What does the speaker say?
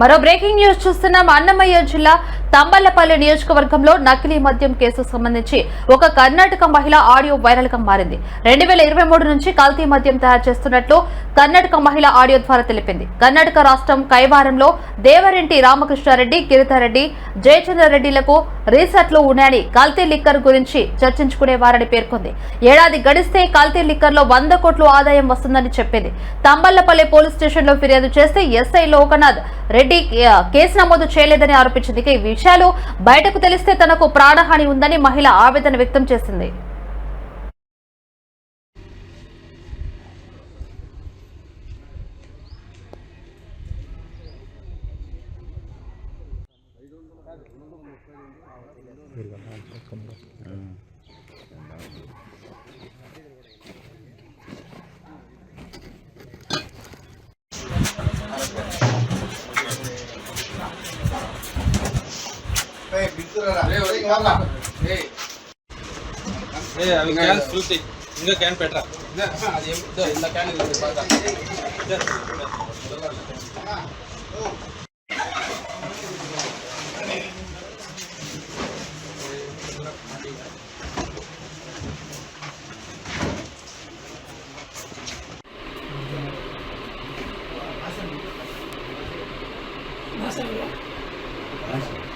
మరో breaking news చూస్తున్నాం. అన్నమయ్య జిల్లా తంబళ్ళపల్లి నియోజకవర్గంలో నకిలీ మద్యం కేసు సంబంధించి ఒక కర్ణాటక మహిళ ఆడియో వైరల్గా మారింది. రెండు వేల ఇరవై మూడు నుంచి కల్తీ మద్యం తయారు చేస్తున్నట్లు కర్ణాటక మహిళ ఆడియో ద్వారా తెలిపింది. కర్ణాటక రాష్ట్రం కైవారంలో దేవరెడ్డి రామకృష్ణారెడ్డి కిరితారెడ్డి జయచంద్రారెడ్డిలకు రీసెర్ట్లు ఉన్నాయని కల్తీ లిక్కర్ గురించి చర్చించుకునేవారని పేర్కొంది. ఏడాది గడిస్తే కల్తీ లిక్కర్లో వంద కోట్లు ఆదాయం వస్తుందని చెప్పింది. తంబళ్ళపల్లి పోలీస్ స్టేషన్లో ఫిర్యాదు చేస్తే ఎస్ఐ లోకనాథ్ రెడ్డి కేసు నమోదు చేయలేదని ఆరోపించింది. ఈ విషయాలు బయటకు తెలిస్తే తనకు ప్రాణహాని ఉందని మహిళ ఆవేదన వ్యక్తం చేసింది. இந்த கேன் பெட்ரா இந்த கேன் பார்த்தா Спасибо. Спасибо.